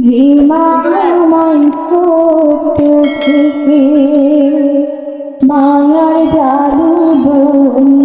যে মায়ায় ছোট থেকে মায়ার জাদু বন্দি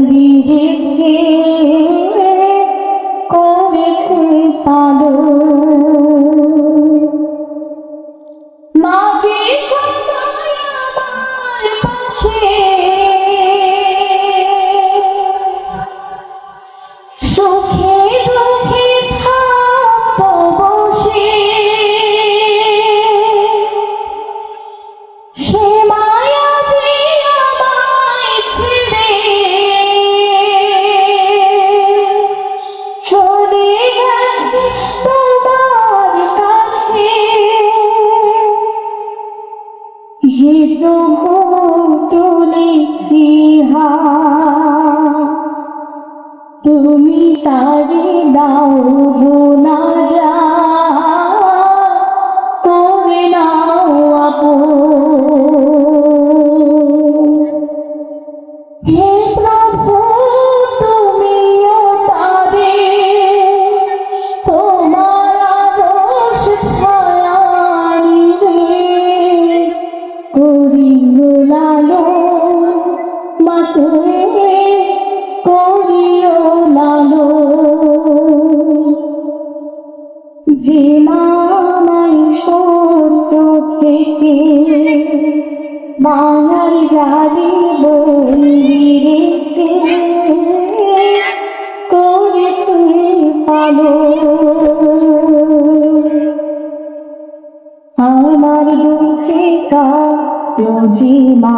যে মামাই সত্য থেকে বাঙাল জারি বন্দি রেখে করেছে পালন। আমার দুঃখে কাজি মা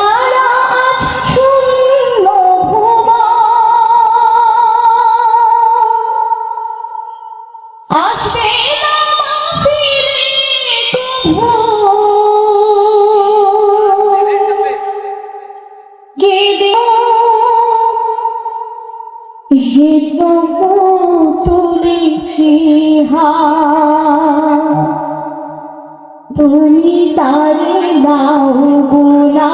হে প্রভু চলেছি হা। তুমি তারে দাও গোলা